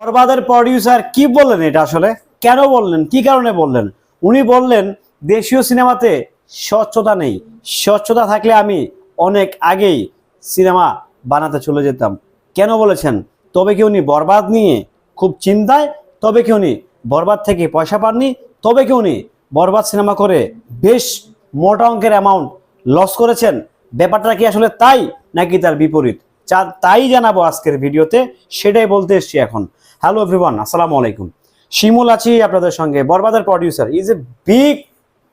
বরবাদের প্রডিউসার কি বললেন এটা আসলে? কেন বললেন? কি কারণে বললেন? উনি বললেন, দেশীয় সিনেমাতে স্বচ্ছতা নেই। স্বচ্ছতা থাকলে আমি অনেক আগেই সিনেমা বানাতে চলে যেতাম। কেন বলেছেন? তবে কি উনি বরবাদ নিয়ে খুব চিন্তায়? তবে কি উনি বরবাদ থেকে পয়সা পাননি? তবে কি উনি বরবাদ সিনেমা করে বেশ মোটা অঙ্কের অ্যামাউন্ট লস করেছেন? ব্যাপারটা কি আসলে তাই নাকি তার বিপরীত? যা তাই জানাব আজকের ভিডিওতে। সেটাই বলতে এসছি এখন। হ্যালো এভরিওয়ান আসসালামু আলাইকুম শিমুল আছি আপনাদের সঙ্গে। বরবাদের producer is a big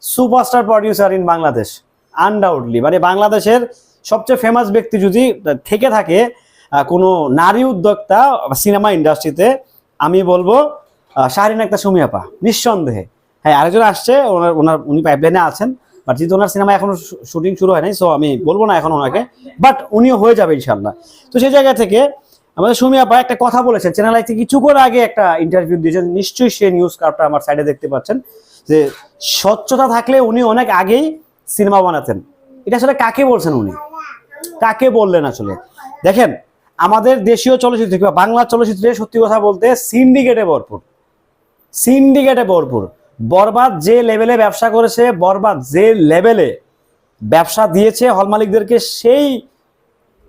superstar producer in Bangladesh undoubtedly মানে বাংলাদেশের সবচেয়ে ফেমাস ব্যক্তি যদি থেকে থাকে কোনো নারী উদ্যোক্তা সিনেমা ইন্ডাস্ট্রিতে আমি বলব শাহরিন একটা সুমিয়াপা নিঃসন্দেহে। হ্যাঁ আরেকজন আসছে, ওনার ওনার, উনি পাইপলাইনে আছেন বাট যেহেতু ওনার সিনেমা এখনও শুটিং শুরু হয় নাই সো আমি বলব না এখন ওনাকে বাট উনিও হয়ে যাবে ইনশাল্লাহ তো সেই জায়গা থেকে আমাদের সুমি আপা একটা কথা বলেছেন চ্যানেল আই থেকে কিছুক্ষণ আগে একটা ইন্টারভিউ দিয়েছেন, নিশ্চয়ই সেই নিউজ কার্ডটা আমার সাইডে দেখতে পাচ্ছেন, যে স্বচ্ছতা থাকলে উনি অনেক আগেই সিনেমা বানাতেন। এটা আসলে কাকে বলছেন উনি? কাকে বললেন আসলে? দেখেন, আমাদের দেশীয় চলচ্চিত্র, কিংবা বাংলা চলচ্চিত্রে সত্যি কথা বলতে সিন্ডিকেটে ভরপুর। সিন্ডিকেটে ভরপুর। বরবাদ যে লেভেলে ব্যবসা করেছে, বরবাদ যে লেভেলে ব্যবসা দিয়েছে হল মালিকদেরকে, সেই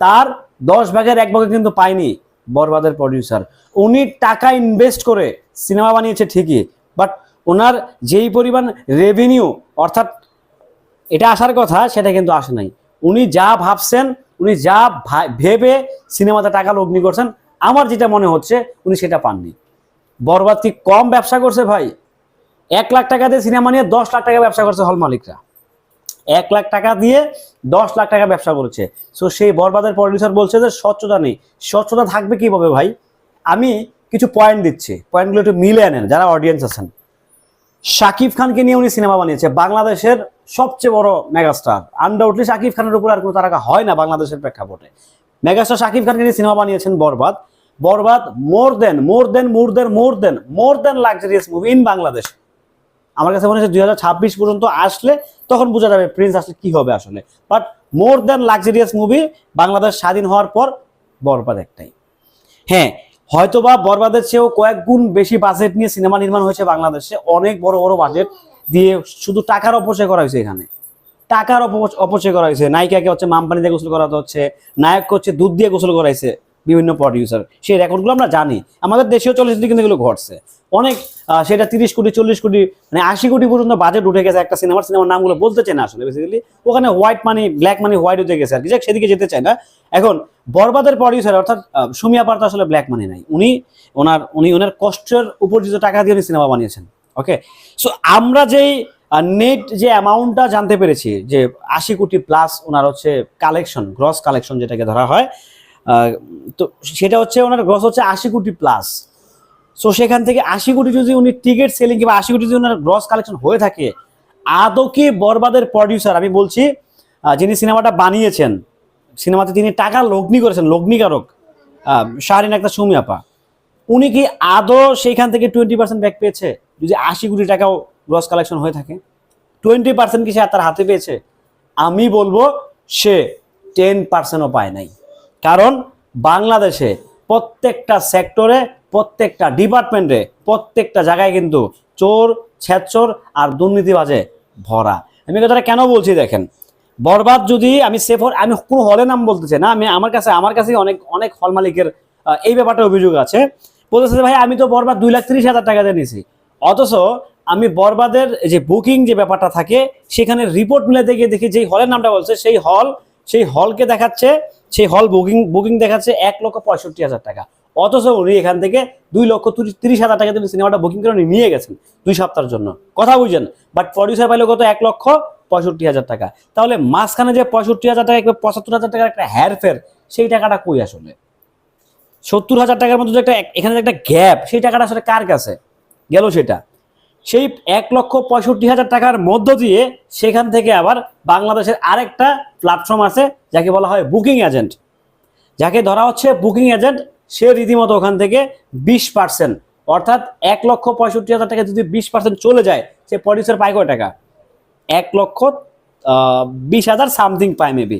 তার দশ ভাগের এক ভাগে কিন্তু পায়নি বরবাদের প্রডিউসার উনি টাকা ইনভেস্ট করে সিনেমা বানিয়েছে ঠিকই বাট ওনার যেই পরিমাণ রেভিনিউ অর্থাৎ এটা আসার কথা, সেটা কিন্তু আসে নাই। উনি যা ভাবছেন, উনি যা ভেবে সিনেমাতে টাকা লগ্নি করছেন, আমার যেটা মনে হচ্ছে, উনি সেটা পাননি। বরবাদ কি কম ব্যবসা করছে ভাই? এক লাখ টাকা দিয়ে সিনেমা নিয়ে দশ লাখ টাকা ব্যবসা করছে হল মালিকরা। এক লাখ টাকা দিয়ে দশ লাখ টাকা ব্যবসা করেছে। সো সেই বরবাদের প্রডিউসার বলছে যে, স্বচ্ছতা নেই। স্বচ্ছতা থাকবে কীভাবে ভাই? আমি কিছু পয়েন্ট দিচ্ছি। পয়েন্টগুলো একটু মিলে আনেন, যারা অডিয়েন্স আছেন। শাকিব খানকে নিয়ে উনি সিনেমা বানিয়েছে, বাংলাদেশের সবচেয়ে বড় মেগাস্টার আনডাউটলি শাকিব খানের উপর আর কোনো তারকা হয় না বাংলাদেশের প্রেক্ষাপটে। মেগাস্টার শাকিব খানকে নিয়ে সিনেমা বানিয়েছেন Barbaad. Barbaad more than more than more than more than more than luxurious movie in Bangladesh আমার কাছে মনে হচ্ছে দুই হাজার ছাব্বিশ পর্যন্ত আসলে তখন বোঝা যাবে প্রিন্স আসলে কি হবে আসলে। But more than luxurious movie Bangladesh স্বাধীন হওয়ার পর বরবাদ একটাই। হ্যাঁ হয়তোবা বরবাদের চেয়েও কয়েক গুণ বেশি বাজেট নিয়ে সিনেমা নির্মাণ হয়েছে বাংলাদেশে, অনেক বড় বড় বাজেট দিয়ে শুধু টাকার অপচয় করা হয়েছে এখানে। টাকার অপচ- অপচয় করা হয়েছে। নায়িকাকে হচ্ছে মামপানি দিয়ে গোসল করাতে হচ্ছে, নায়ককে হচ্ছে দুধ দিয়ে গোসল করাইছে। বিভিন্ন প্রডিউসার সেই রেকর্ডগুলো আমরা জানি। আমাদের দেশীয় চলচ্চিত্রে কিন্তু এগুলো ঘটছে। অনেক সেটা তিরিশ কোটি, চল্লিশ কোটি মানে আশি কোটি পর্যন্ত বাজেট উঠে গেছে একটা সিনেমার সিনেমার নামগুলো বলতে চায় না আসলে বেসিক্যালি ওখানে white money black money white হতে গেছে আর কি। সেদিকে যেতে চায় না। এখন, বরবাদের প্রডিউসার অর্থাৎ সুমিয়া পার তো আসলে ব্ল্যাক মানি নাই। উনি, ওনার উনি ওনার কষ্টের উপার্জিত টাকা দিয়ে উনি সিনেমা বানিয়েছেন। ওকে সো আমরা যেই নেট যে অ্যামাউন্টটা জানতে পেরেছি, যে আশি কোটি প্লাস ওনার হচ্ছে কালেকশন গ্রস কালেকশন যেটাকে ধরা হয় তো সেটা হচ্ছে ওনার গ্রস হচ্ছে আশি কোটি প্লাস সো সেখান থেকে আশি কোটি যদি উনি টিকিট সেলিং কিংবা আশি কোটি যদি ওনার গ্রস কালেকশন হয়ে থাকে আদৌ কি বরবাদের প্রডিউসার আমি বলছি যিনি সিনেমাটা বানিয়েছেন, সিনেমাতে তিনি টাকা লগ্নি করেছেন, লগ্নিকারক শাহরিন একটা সুমিয়াপা উনি কি আদৌ সেইখান থেকে টোয়েন্টি পার্সেন্ট ব্যাক পেয়েছে? যদি আশি কোটি টাকাও গ্রস কালেকশন হয়ে থাকে টোয়েন্টি পার্সেন্ট কি সে তার হাতে পেয়েছে? আমি বলব সে টেন পার্সেন্টও পায় নাই। কারণ বাংলাদেশে প্রত্যেকটা সেক্টরে, প্রত্যেকটা ডিপার্টমেন্টে, প্রত্যেকটা জায়গায় কিন্তু চোর, ছেচোর আর দুর্নীতিবাজে ভরা। আমি কথাটা কেন বলছি দেখেন? বরবাদ যদি আমি সেফর আমি কোনো হলে নাম বলতে চাই না, আমি আমার কাছে আমার কাছে অনেক অনেক হল মালিকের এই ব্যাপারটা অভিযোগ আছে। বলতেছে ভাই, আমি তো বরবাদ দুই লাখ তিরিশ হাজার টাকা দিয়ে অথচ আমি বরবাদের যে বুকিং যে ব্যাপারটা থাকে, সেখানে রিপোর্ট মিলাতে গিয়ে দেখি যেই হলের নামটা বলছে, সেই হল সেই হলকে দেখাচ্ছে, সেই হল বুকিং বুকিং দেখাচ্ছে এক লক্ষ পঁয়ষট্টি হাজার টাকা। অথচ উনি এখান থেকে দুই লক্ষ তিরিশ- হাজার টাকা দিয়ে সিনেমাটা বুকিং করে নিয়ে গেছেন দুই সপ্তাহের জন্য। কথা বুঝছেন বাট প্রডিউসার পাইলে কত? এক লক্ষ পঁয়ষট্টি হাজার টাকা। তাহলে মাঝখানে যে পঁয়ষট্টি হাজার টাকা পঁচাত্তর হাজার টাকার একটা হেরফের, সেই টাকাটা কই আসলে? সত্তর হাজার টাকার মধ্যে যে একটা এখানে একটা গ্যাপ সেই টাকাটা আসলে কার কাছে? গেল সেটা। সেই এক লক্ষ পঁয়ষট্টি হাজার টাকার মধ্য দিয়ে সেখান থেকে আবার বাংলাদেশের আরেকটা প্ল্যাটফর্ম আছে, যাকে বলা হয় বুকিং এজেন্ট যাকে ধরা হচ্ছে বুকিং এজেন্ট সে রীতিমতো ওখান থেকে বিশ পার্সেন্ট অর্থাৎ এক লক্ষ পঁয়ষট্টি হাজার টাকা যদি বিশ পার্সেন্ট চলে যায়, সে প্রডিউসার পায় কয় টাকা? এক লক্ষ বিশ হাজার সামথিং পায় মেবি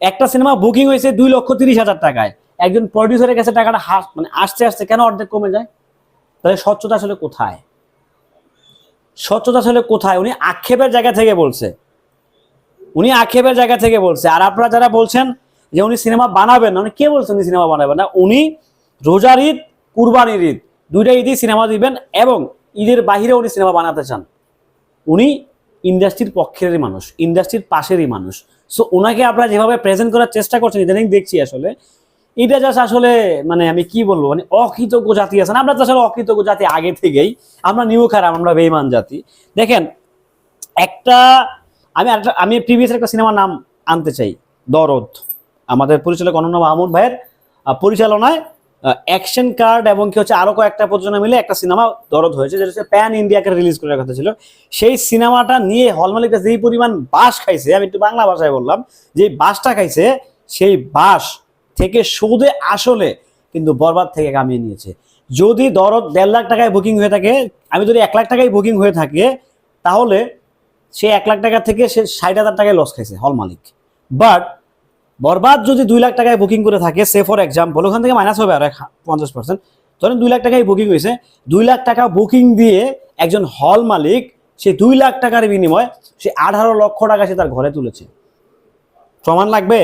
একটা সিনেমা বুকিং হয়েছে দুই লক্ষ তিরিশ হাজার টাকায়। একজন প্রডিউসারের কাছে টাকাটা হাস মানে আসতে আসতে কেন অর্ধেক কমে যায়? তাহলে স্বচ্ছতা আসলে কোথায়? স্বচ্ছতা আসলে কোথায়? উনি আক্ষেপের জায়গা থেকে বলছে। উনি আক্ষেপের জায়গা থেকে বলছে। আর আপনারা যারা বলছেন যে উনি সিনেমা বানাবেন না উনি কে বলছেন উনি সিনেমা বানাবেন? না, উনি রোজার ঈদ, কুরবানির ঈদ, দুইটা ঈদই সিনেমা দিবেন এবং ঈদের বাহিরে উনি সিনেমা বানাতে চান। উনি ইন্ডাস্ট্রির পক্ষেরই মানুষ, ইন্ডাস্ট্রির পাশেরই মানুষ। সো ওনাকে আপনারা যেভাবে প্রেজেন্ট করার চেষ্টা করছেন, ইদানিং দেখছি আসলে এটা জাস্ট আসলে মানে আমি কি বলব মানে অকৃতজ্ঞ জাতি আছেন আমরা তো আসলে অকৃতজ্ঞ জাতি আগে থেকেই। আমরা নিউ খারাপ, আমরা বেইমান জাতি। দেখেন, একটা, আমি আরেকটা আমি প্রিভিয়াস একটা সিনেমার নাম আনতে চাই, দরদ। আমাদের পরিচালক অনন্য মাহমুদ ভাইয়ের পরিচালনায় অ্যাকশন কার্ড এবং কি হচ্ছে, আরও কয়েকটা প্রযোজনা মিলে একটা সিনেমা দরদ হয়েছে, যেটা হচ্ছে প্যান ইন্ডিয়াকে রিলিজ করার কথা ছিল। সেই সিনেমাটা নিয়ে হল যেই পরিমাণ বাস খাইছে, আমি একটু বাংলা ভাষায় বললাম যে বাসটা খাইছে, সেই বাস থেকে সুদে আসলে কিন্তু বরবাদ থেকে কামিয়ে নিয়েছে। যদি দরদ দেড় লাখ টাকায় বুকিং হয়ে থাকে, আমি যদি এক লাখ টাকায় বুকিং হয়ে থাকে, তাহলে সে এক লাখ টাকা থেকে সে ষাট হাজার টাকায় লস খাইছে হল মালিক। বাট বরবাদ যদি দুই লাখ টাকায় বুকিং করে থাকে সে ফর এক্সাম্পল ওখান থেকে মাইনাস হবে আর পঞ্চাশ পার্সেন্ট ধরেন দুই লাখ টাকায় বুকিং হয়েছে, দুই লাখ টাকা বুকিং দিয়ে একজন হল মালিক, সে দুই লাখ টাকার বিনিময়ে সে আঠারো লক্ষ টাকা সে তার ঘরে তুলেছে। প্রমাণ লাগবে?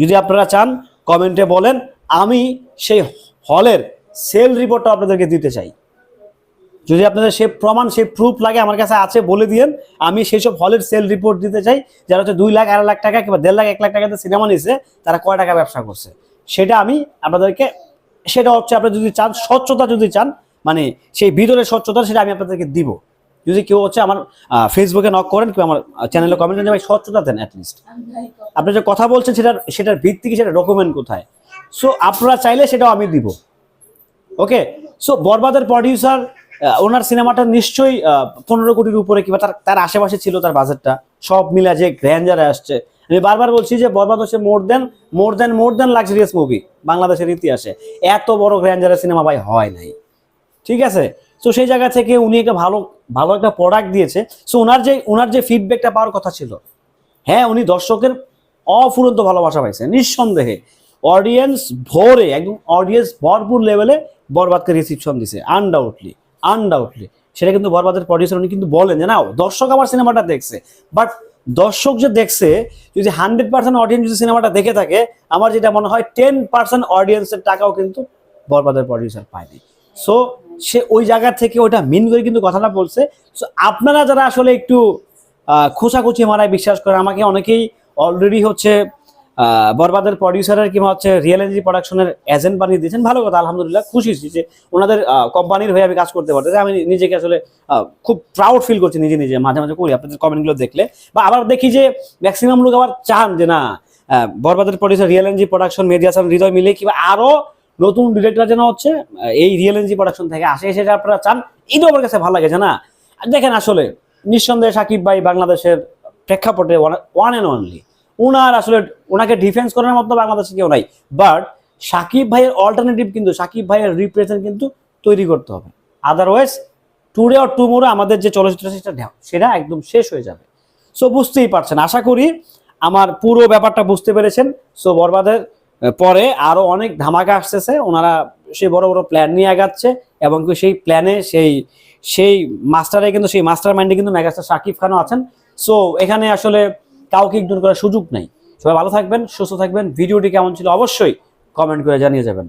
যদি আপনারা চান কমেন্টে বলেন, আমি সেই হলের সেল রিপোর্টটা আপনাদেরকে দিতে চাই। যদি আপনাদের সে প্রমাণ, সে প্রুফ লাগে, আমার কাছে আছে বলে দিয়েন, আমি সেই সব হলের সেল রিপোর্ট দিতে চাই, যারা হচ্ছে দুই লাখ, আড়াই লাখ টাকা কিংবা দেড় লাখ, এক লাখ টাকাতে সিনেমা নিছে, তারা কয় টাকা ব্যবসা করছে? সেটা আমি আপনাদেরকে, সেটা হচ্ছে আপনারা যদি চান, স্বচ্ছতা যদি চান মানে সেই ভিতরের স্বচ্ছতা, সেটা আমি আপনাদেরকে দিব। যদি কেউ হচ্ছে আমার ফেসবুকে নক করেন কিংবা আমার চ্যানেলে কমেন্ট করেন ভাই স্বচ্ছতা দেন অ্যাটলিস্ট আপনি যে কথা বলছেন সেটার সেটার ভিত্তি কি সেটা ডকুমেন্ট কোথায়? সো আপনারা চাইলে সেটাও আমি দিব। ওকে সো বরবাদের প্রডিউসার ওনার সিনেমাটা নিশ্চয়ই পনেরো কোটির উপরে কিংবা তার তার আশেপাশে ছিল তার বাজেটটা সব মিলা যে গ্র্যান্ডারে আসছে। আমি বারবার বলছি যে বরবাদ হচ্ছে মোর than more than more than luxurious movie বাংলাদেশের ইতিহাসে। এত বড় গ্র্যান্ডারের সিনেমা ভাই হয় নাই। ঠিক আছে? তো সেই জায়গা থেকে উনি একটা ভালো ভালো একটা প্রোডাক্ট দিয়েছে। সো ওনার যে ওনার যে ফিডব্যাকটা পাওয়ার কথা ছিল হ্যাঁ উনি দর্শকের অফুরন্ত ভালোবাসা পাইছে, নিঃসন্দেহে। অডিয়েন্স ভরে, একদম অডিয়েন্স ভরপুর লেভেলে বরবাদকে রিসিপশন দিছে আনডাউটলি আনডাউটলি সেটা কিন্তু বরবাদের প্রডিউসার উনি কিন্তু বলেন যে না দর্শক আমার সিনেমাটা দেখছে। বাট দর্শক যে দেখছে, যদি হান্ড্রেড পার্সেন্ট অডিয়েন্স যদি সিনেমাটা দেখে থাকে, আমার যেটা মনে হয় টেন পার্সেন্ট অডিয়েন্সের টাকাও কিন্তু বরবাদের প্রডিউসার পায়নি। সো সে ওই জায়গা থেকে ওটা মিন করে কিন্তু কথাটা বলছে। সো আপনারা যারা আসলে একটু খোঁচাখুচি মারায় বিশ্বাস করে আমাকে অনেকেই অলরেডি হচ্ছে বরবাদের প্রডিউসারের কিংবা হচ্ছে রিয়েল এনার্জি প্রোডাকশনের এজেন্ট বানিয়ে দিয়েছেন। ভালো কথা, আলহামদুলিল্লাহ, খুশি যে ওনাদের কোম্পানির হয়ে আমি কাজ করতে পারতেছি। আমি নিজেকে আসলে খুব প্রাউড ফিল করছি নিজে নিজে, মাঝে মাঝে করি আপনাদের কমেন্টগুলো দেখলে। বা আবার দেখি যে ম্যাক্সিমাম লোক আবার চান যে না বরবাদের producer real energy production Mediasun Hridoy মিলে কিংবা আরও নতুন ডিরেক্টর যেন হচ্ছে এই রিয়েল এনজি প্রোডাকশন থেকে আসে, এসে আপনারা চান, এটাও আমার কাছে ভালো লাগে যে না দেখেন আসলে, নিঃসন্দেহে সাকিব ভাই বাংলাদেশের প্রেক্ষাপটে ওয়ান অ্যান্ড অনলি ওনার আসলে ওনাকে ডিফেন্স করার মতো বাংলাদেশে কেউ নাই। বাট সাকিব ভাইয়ের অল্টারনেটিভ কিন্তু, সাকিব ভাইয়ের রিপ্রেজেন্ট কিন্তু তৈরি করতে হবে। আদারওয়াইজ টুডে অর টুমোরো আমাদের যে চলচ্চিত্র সেটা সেটা একদম শেষ হয়ে যাবে। সো বুঝতেই পারছেন। আশা করি আমার পুরো ব্যাপারটা বুঝতে পেরেছেন। সো বরবাদের পরে আরও অনেক ধামাকা আসতেছে। ওনারা সেই বড় বড় প্ল্যান নিয়ে আগাচ্ছে এবং সেই প্ল্যানে সেই সেই মাস্টারে কিন্তু সেই মাস্টার মাইন্ডে কিন্তু মেগাস্টার শাকিব খানও আছেন। সো এখানে আসলে কাউকে ইগনোর করার সুযোগ নেই। সবাই ভালো থাকবেন, সুস্থ থাকবেন। ভিডিওটি কেমন ছিল অবশ্যই কমেন্ট করে জানিয়ে যাবেন।